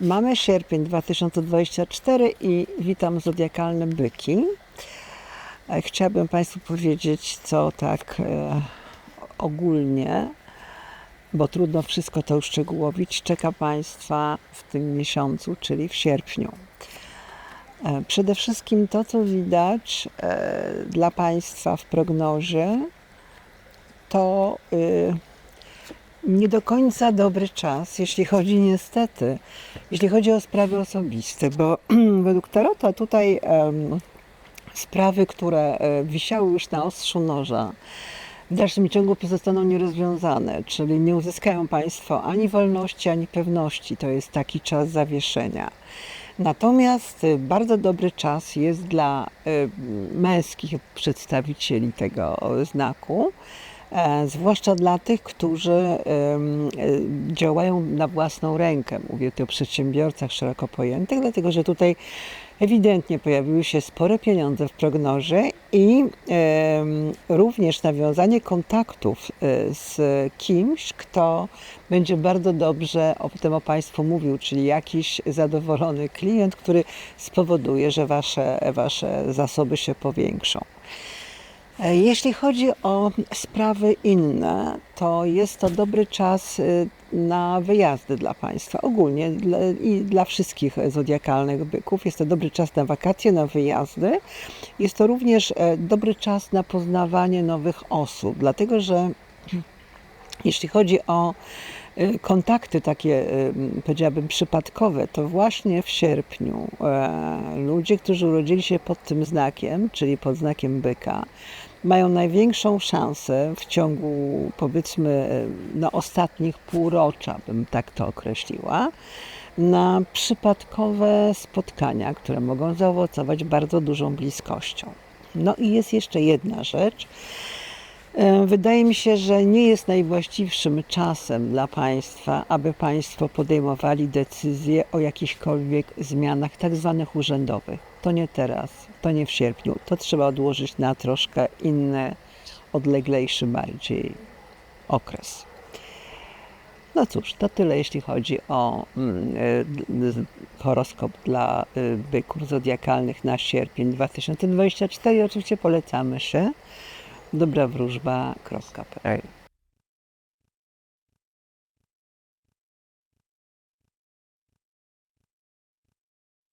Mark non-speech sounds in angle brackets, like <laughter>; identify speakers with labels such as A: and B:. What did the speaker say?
A: Mamy sierpień 2024 i witam zodiakalne byki. E, Chciałabym Państwu powiedzieć, co tak e, ogólnie, bo trudno wszystko to uszczegółowić, czeka Państwa w tym miesiącu, czyli w sierpniu. E, Przede wszystkim to, co widać dla Państwa w prognozie, to y, nie do końca dobry czas, jeśli chodzi niestety, jeśli chodzi o sprawy osobiste, bo <clears throat> według Tarota tutaj em, sprawy, które e, wisiały już na ostrzu noża, w dalszym ciągu pozostaną nierozwiązane, czyli nie uzyskają Państwo ani wolności, ani pewności. To jest taki czas zawieszenia. Natomiast y, bardzo dobry czas jest dla y, męskich przedstawicieli tego znaku, zwłaszcza dla tych, którzy e, działają na własną rękę. Mówię tu o przedsiębiorcach szeroko pojętych, dlatego że tutaj ewidentnie pojawiły się spore pieniądze w prognozie i również nawiązanie kontaktów e, z kimś, kto będzie bardzo dobrze o tym o Państwu mówił, czyli jakiś zadowolony klient, który spowoduje, że Wasze, wasze zasoby się powiększą. E, Jeśli chodzi o sprawy inne, to jest to dobry czas y, na wyjazdy dla Państwa. Ogólnie dla, i dla wszystkich zodiakalnych byków jest to dobry czas na wakacje, na wyjazdy. Jest to również e, dobry czas na poznawanie nowych osób, dlatego że <clears throat> jeśli chodzi o kontakty takie, y, powiedziałabym, przypadkowe, to właśnie w sierpniu e, ludzie, którzy urodzili się pod tym znakiem, czyli pod znakiem byka, mają największą szansę w ciągu, powiedzmy, e, no, ostatnich półrocza, bym tak to określiła, na przypadkowe spotkania, które mogą zaowocować bardzo dużą bliskością. No i jest jeszcze jedna rzecz. E, Wydaje mi się, że nie jest najwłaściwszym czasem dla Państwa, aby Państwo podejmowali decyzje o jakichkolwiek zmianach tak zwanych urzędowych. To nie teraz, to nie w sierpniu. To trzeba odłożyć na troszkę inny, odleglejszy bardziej okres. No cóż, to tyle jeśli chodzi o mm, e, horoskop dla y, byków zodiakalnych na sierpień 2024. Oczywiście polecamy się dobrawróżba.pl